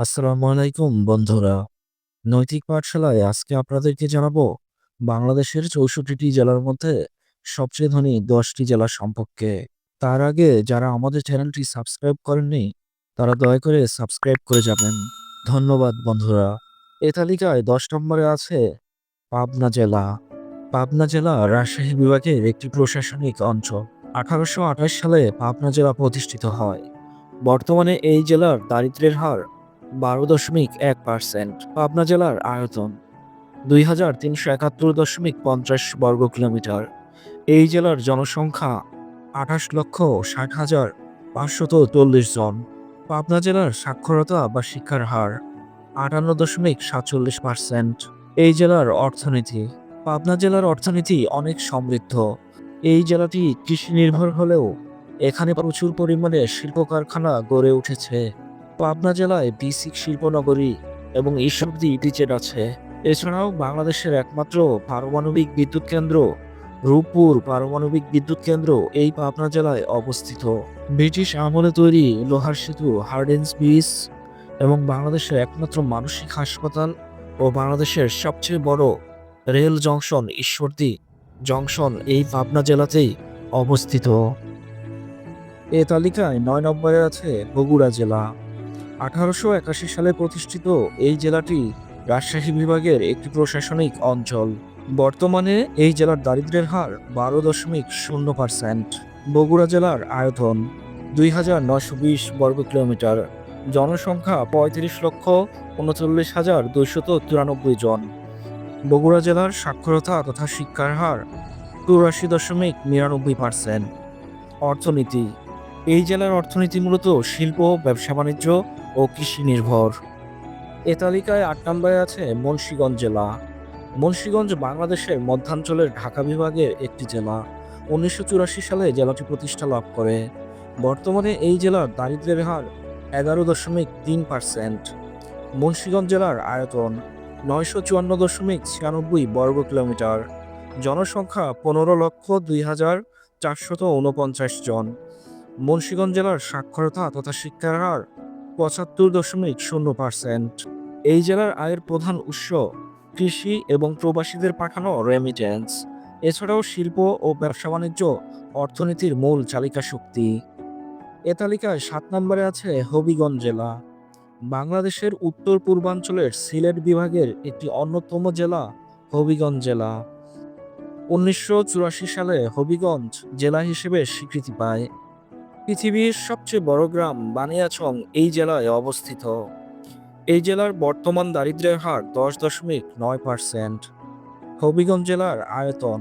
আসসালামু আলাইকুম, বন্ধুরা। নৈতিক পাঠশালায় আজকে আপনাদেরকে জানাব, বাংলাদেশের চৌষট্টিটি জেলার মধ্যে সবচেয়ে ধনী দশটি জেলা সম্পর্কে। তার আগে যারা আমাদের চ্যানেলটি সাবস্ক্রাইব করেননি, তারা দয়া করে সাবস্ক্রাইব করে যাবেন। ধন্যবাদ, বন্ধুরা। এ তালিকায় দশ নম্বরে আছে পাবনা জেলা। পাবনা জেলা রাজশাহী বিভাগের একটি প্রশাসনিক অঞ্চল। আঠারোশো আঠাশ সালে পাবনা জেলা প্রতিষ্ঠিত হয়। বর্তমানে এই জেলার দারিদ্র্যের হার বারো দশমিক এক পার্সেন্ট, পাবনা জেলার আয়তন দুই হাজার তিনশো একাত্তর দশমিক পঞ্চাশ বর্গ কিলোমিটার এই জেলার জনসংখ্যা আঠাশ লক্ষ ষাট হাজার পাঁচশত চল্লিশ জন। পাবনা জেলার সাক্ষরতা বা শিক্ষার হার আটান্ন দশমিক সাতচল্লিশ পার্সেন্ট। এই জেলার অর্থনীতি, পাবনা জেলার অর্থনীতি অনেক সমৃদ্ধ। এই জেলাটি কৃষি নির্ভর হলেও এখানে প্রচুর পরিমাণে শিল্প কারখানা গড়ে উঠেছে। পাবনা জেলায় বিসিক শিল্পনগরী এবং ঈশ্বরদী ইপিজেড আছে। এছাড়াও বাংলাদেশের একমাত্র পারমাণবিক বিদ্যুৎ কেন্দ্র রূপপুর পারমাণবিক বিদ্যুৎ কেন্দ্র এই পাবনা জেলায় অবস্থিত। ব্রিটিশ আমলে তৈরি লোহার সেতু হার্ডেন্স ব্রিজ এবং বাংলাদেশের একমাত্র মানসিক হাসপাতাল ও বাংলাদেশের সবচেয়ে বড় রেল জংশন ঈশ্বরদী জংশন এই পাবনা জেলাতেই অবস্থিত। এ তালিকায় নয় নম্বরে আছে বগুড়া জেলা। আঠারোশো একাশি সালে প্রতিষ্ঠিত এই জেলাটি রাজশাহী বিভাগের একটি প্রশাসনিক অঞ্চল। বর্তমানে এই জেলার দারিদ্র্যের হার বারো দশমিক শূন্য পার্সেন্ট, বগুড়া জেলার আয়তন দুই হাজার নশো বিশ বর্গ কিলোমিটার। জনসংখ্যা পঁয়ত্রিশ লক্ষ উনচল্লিশ হাজার দুইশত চুরানব্বই জন। বগুড়া জেলার সাক্ষরতা তথা শিক্ষার হার চুরাশি দশমিক নিরানব্বই পার্সেন্ট। অর্থনীতি, এই জেলার অর্থনীতি মূলত শিল্প ব্যবসা বাণিজ্য ও কৃষি নির্ভর। এ তালিকায় আট নম্বরে আছে মুন্সীগঞ্জ জেলা। মুন্সীগঞ্জ বাংলাদেশের মধ্যাঞ্চলের ঢাকা বিভাগের একটি জেলা। উনিশশো চুরাশি সালে জেলাটি প্রতিষ্ঠা লাভ করে। বর্তমানে এই জেলার দারিদ্র্যের হার এগারো দশমিক তিন পার্সেন্ট। মুন্সীগঞ্জ জেলার আয়তন নয়শো চুয়ান্ন দশমিক ছিয়ানব্বই বর্গ কিলোমিটার। জনসংখ্যা পনেরো লক্ষ দুই হাজার চারশত উনপঞ্চাশ জন। মুন্সীগঞ্জ জেলার সাক্ষরতা তথা শিক্ষার হার পঁচাত্তর দশমিক শূন্য পার্সেন্ট। এই জেলার আয়ের প্রধান উৎস কৃষি এবং প্রবাসীদের পাঠানো রেমিটেন্স এছাড়াও শিল্প ও ব্যবসা বাণিজ্য, অর্থনীতির মূল চালিকা শক্তি। এ তালিকায় সাত নম্বরে আছে হবিগঞ্জ জেলা। বাংলাদেশের উত্তর পূর্বাঞ্চলের সিলেট বিভাগের একটি অন্যতম জেলা হবিগঞ্জ জেলা। উনিশশো চুরাশি সালে হবিগঞ্জ জেলা হিসেবে স্বীকৃতি পায়। পৃথিবীর সবচেয়ে বড় গ্রাম বানিয়াছং এই জেলায় অবস্থিত। এই জেলার বর্তমান দারিদ্র্যের হার দশ দশমিক নয় পার্সেন্ট। হবিগঞ্জ জেলার আয়তন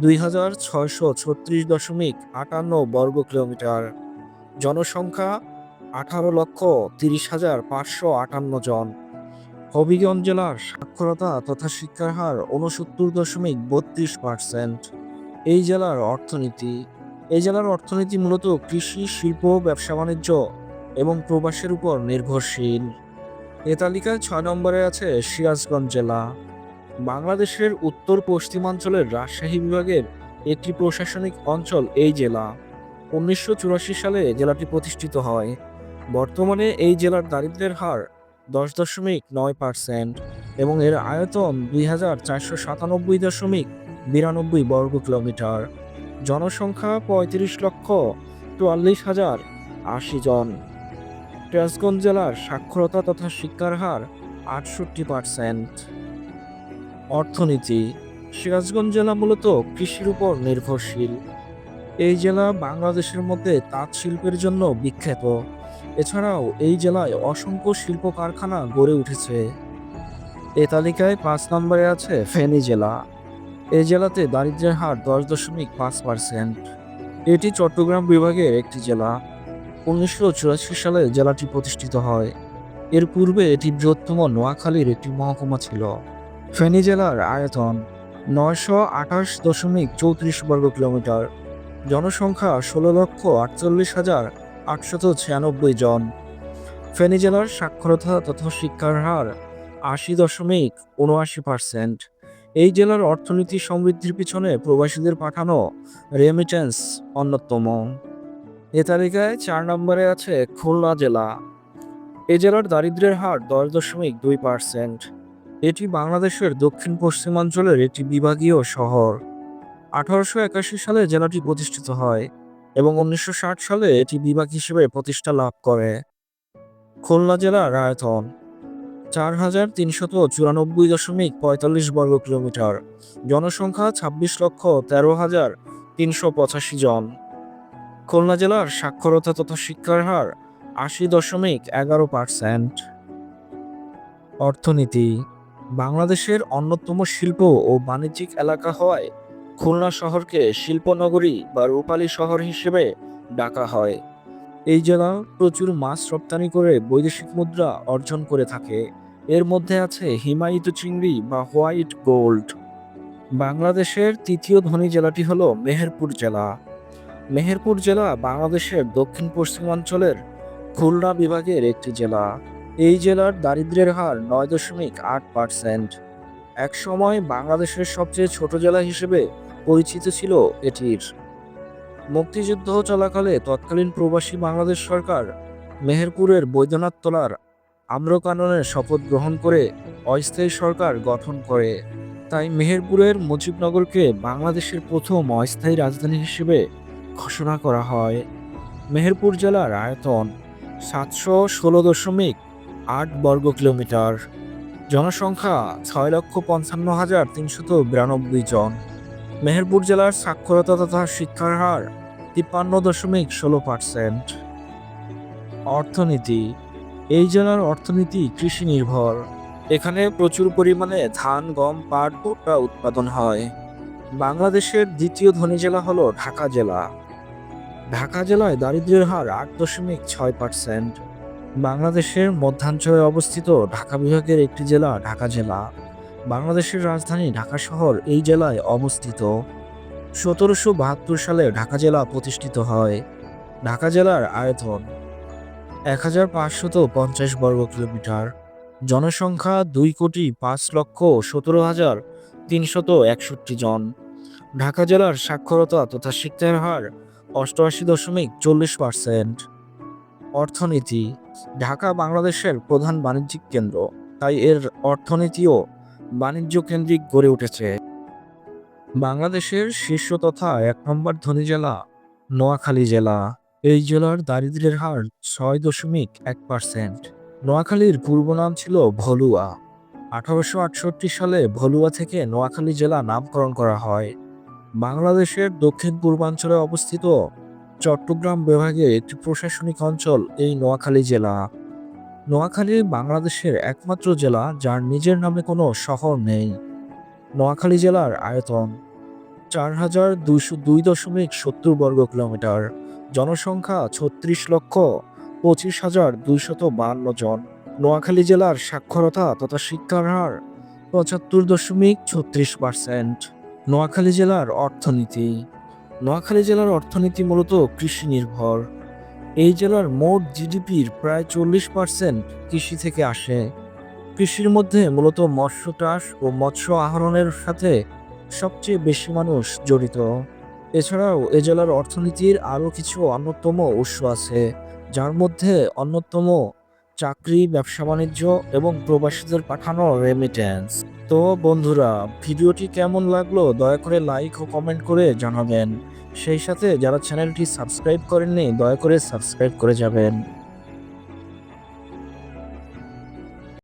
দুই হাজার ছয়শো ছত্রিশ দশমিক আটান্ন বর্গ কিলোমিটার। জনসংখ্যা আঠারো লক্ষ তিরিশ হাজার পাঁচশো আটান্ন জন। হবিগঞ্জ জেলার সাক্ষরতা তথা শিক্ষার হার উনসত্তর দশমিক বত্রিশ পার্সেন্ট। এই জেলার অর্থনীতি এই জেলার অর্থনীতি মূলত কৃষি, শিল্প, ব্যবসা, বাণিজ্য এবং প্রবাসের উপর নির্ভরশীল। এ তালিকায় ছয় নম্বরে আছে সিরাজগঞ্জ জেলা। বাংলাদেশের উত্তর পশ্চিমাঞ্চলের রাজশাহী বিভাগের একটি প্রশাসনিক অঞ্চল এই জেলা। উনিশশো চুরাশি সালে জেলাটি প্রতিষ্ঠিত হয়। বর্তমানে এই জেলার দারিদ্র্যের হার দশ দশমিক নয় পার্সেন্ট এবং এর আয়তন দুই হাজার চারশো সাতানব্বই দশমিক বিরানব্বই বর্গ কিলোমিটার জনসংখ্যা পঁয়ত্রিশ লক্ষ চুয়াল্লিশ হাজার আশি জন। সিরাজগঞ্জ জেলার সাক্ষরতা তথা শিক্ষার হার আটষট্টি পার্সেন্ট। অর্থনীতি, সিরাজগঞ্জ জেলা মূলত কৃষির উপর নির্ভরশীল। এই জেলা বাংলাদেশের মধ্যে তাঁত শিল্পের জন্য বিখ্যাত। এছাড়াও এই জেলায় অসংখ্য শিল্প কারখানা গড়ে উঠেছে। এ তালিকায় পাঁচ নম্বরে আছে ফেনী জেলা। এই জেলাতে দারিদ্র্যের হার দশ দশমিক পাঁচ পার্সেন্ট। এটি চট্টগ্রাম বিভাগের একটি জেলা। উনিশশো চুরাশি সালে জেলাটি প্রতিষ্ঠিত হয়। এর পূর্বে এটি বৃহত্তম নোয়াখালীর একটি মহকুমা ছিল। ফেনী জেলার আয়তন নয়শো আঠাশ দশমিক চৌত্রিশ বর্গ কিলোমিটার জনসংখ্যা ষোলো লক্ষ আটচল্লিশ হাজার আটশত ছিয়ানব্বই জন। ফেনী জেলার সাক্ষরতা তথা শিক্ষার হার আশি দশমিক উনআশি পার্সেন্ট। এই জেলার অর্থনীতি সমৃদ্ধির পিছনে প্রবাসীদের পাঠানো রেমিটেন্স অন্যতম। এ তালিকায় চার নম্বরে আছে খুলনা জেলা। এ জেলার দারিদ্র্যের হার দশ দশমিক দুই পার্সেন্ট এটি বাংলাদেশের দক্ষিণ পশ্চিমাঞ্চলের একটি বিভাগীয় শহর। আঠারোশো একাশি সালে জেলাটি প্রতিষ্ঠিত হয় এবং উনিশশো ষাট সালে এটি বিভাগ হিসেবে প্রতিষ্ঠা লাভ করে। খুলনা জেলার আয়তন চার হাজার তিনশত চুরানব্বই দশমিক পঁয়তাল্লিশ বর্গ কিলোমিটার জনসংখ্যা ছাব্বিশ লক্ষ তেরো হাজার তিনশো পঁচাশি জন। খুলনা জেলার সাক্ষরতা তথা শিক্ষার হার আশি দশমিক এগারো পার্সেন্ট। অর্থনীতি, বাংলাদেশের অন্যতম শিল্প ও বাণিজ্যিক এলাকা হওয়ায় খুলনা শহরকে শিল্পনগরী বা রূপালী শহর হিসেবে ডাকা হয়। এই জেলা প্রচুর মাছ রপ্তানি করে বৈদেশিক মুদ্রা অর্জন করে থাকে। এর মধ্যে আছে হিমায়িত চিংড়ি বা হোয়াইট গোল্ড। বাংলাদেশের তৃতীয় ধনী জেলাটি হলো মেহেরপুর জেলা। মেহেরপুর জেলা বাংলাদেশের দক্ষিণ পশ্চিমাঞ্চলের খুলনা বিভাগের একটি জেলা। এই জেলার দারিদ্র্যের হার নয় দশমিক আট পার্সেন্ট। এক সময় বাংলাদেশের সবচেয়ে ছোট জেলা হিসেবে পরিচিত ছিল এটির। মুক্তিযুদ্ধ চলাকালে তৎকালীন প্রবাসী বাংলাদেশ সরকার মেহেরপুরের বৈদ্যনাথ তলার আম্রকাননের শপথ গ্রহণ করে অস্থায়ী সরকার গঠন করে। তাই মেহেরপুরের মুজিবনগরকে বাংলাদেশের প্রথম অস্থায়ী রাজধানী হিসেবে ঘোষণা করা হয়। মেহেরপুর জেলার আয়তন সাতশো ষোলো দশমিক আট বর্গ কিলোমিটার জনসংখ্যা ছয় লক্ষ পঞ্চান্ন হাজার তিনশত বিরানব্বই জন। মেহেরপুর জেলার সাক্ষরতা তথা শিক্ষার হার তিপ্পান্ন দশমিক ষোলো পার্সেন্ট। অর্থনীতি এই জেলার অর্থনীতি কৃষি নির্ভর। এখানে প্রচুর পরিমাণে ধান, গম, পাট, ভুট্টা উৎপাদন হয়। বাংলাদেশের দ্বিতীয় ধনী জেলা হলো ঢাকা জেলা। ঢাকা জেলায় দারিদ্র্যের হার আট দশমিক ছয় পার্সেন্ট। বাংলাদেশের মধ্যাঞ্চলে অবস্থিত ঢাকা বিভাগের একটি জেলা ঢাকা জেলা। বাংলাদেশের রাজধানী ঢাকা শহর এই জেলায় অবস্থিত। সতেরোশো বাহাত্তর সালে ঢাকা জেলা প্রতিষ্ঠিত হয়। ঢাকা জেলার আয়তন এক হাজার পাঁচশত পঞ্চাশ বর্গ কিলোমিটার। জনসংখ্যা দুই কোটি পাঁচ লক্ষ সতেরো হাজার তিনশত একষট্টি জন। ঢাকা জেলার সাক্ষরতা তথা শিক্ষার হার অষ্টআশি দশমিক চল্লিশ পার্সেন্ট। অর্থনীতি, ঢাকা বাংলাদেশের প্রধান বাণিজ্যিক কেন্দ্র, তাই এর অর্থনীতিও বাণিজ্য কেন্দ্রিক গড়ে উঠেছে। বাংলাদেশের শীর্ষ তথা এক নম্বর ধনী জেলা নোয়াখালী জেলা। এই জেলার দারিদ্র্যের হার ছয় দশমিক এক পার্সেন্ট। নোয়াখালীর পূর্ব নাম ছিল ভলুয়া। আঠারোশো আটষট্টি সালে ভলুয়া থেকে নোয়াখালী জেলা নামকরণ করা হয়। বাংলাদেশের দক্ষিণ পূর্বাঞ্চলে অবস্থিত চট্টগ্রাম বিভাগের একটি প্রশাসনিক অঞ্চল এই নোয়াখালী জেলা। নোয়াখালী বাংলাদেশের একমাত্র জেলা যার নিজের নামে কোনো শহর নেই। নোয়াখালী জেলার আয়তন চার হাজার দুইশো দুই দশমিক সত্তর বর্গ কিলোমিটার। জনসংখ্যা ছত্রিশ লক্ষ পঁচিশ হাজার দুইশত বাহান্ন জন। নোয়াখালী জেলার সাক্ষরতা তথা শিক্ষার হার পঁচাত্তর দশমিক ছত্রিশ পার্সেন্ট। নোয়াখালী জেলার অর্থনীতি। নোয়াখালী জেলার অর্থনীতি মূলত কৃষি নির্ভর। এই জেলার মোট জিডিপির প্রায় চল্লিশ পার্সেন্ট কৃষি থেকে আসে। কৃষির মধ্যে মূলত মৎস্য চাষ ও মৎস্য আহরণের সাথে সবচেয়ে বেশি মানুষ জড়িত। এছাড়াও এ জেলার অর্থনীতির আরও কিছু অন্যতম উৎস আছে, যার মধ্যে অন্যতম চাকরি, ব্যবসা বাণিজ্য এবং প্রবাসীদের পাঠানো রেমিটেন্স তো বন্ধুরা, ভিডিওটি কেমন লাগল দয়া করে লাইক ও কমেন্ট করে জানাবেন। সেই সাথে যারা চ্যানেলটি সাবস্ক্রাইব করেননি, দয়া করে সাবস্ক্রাইব করে যাবেন।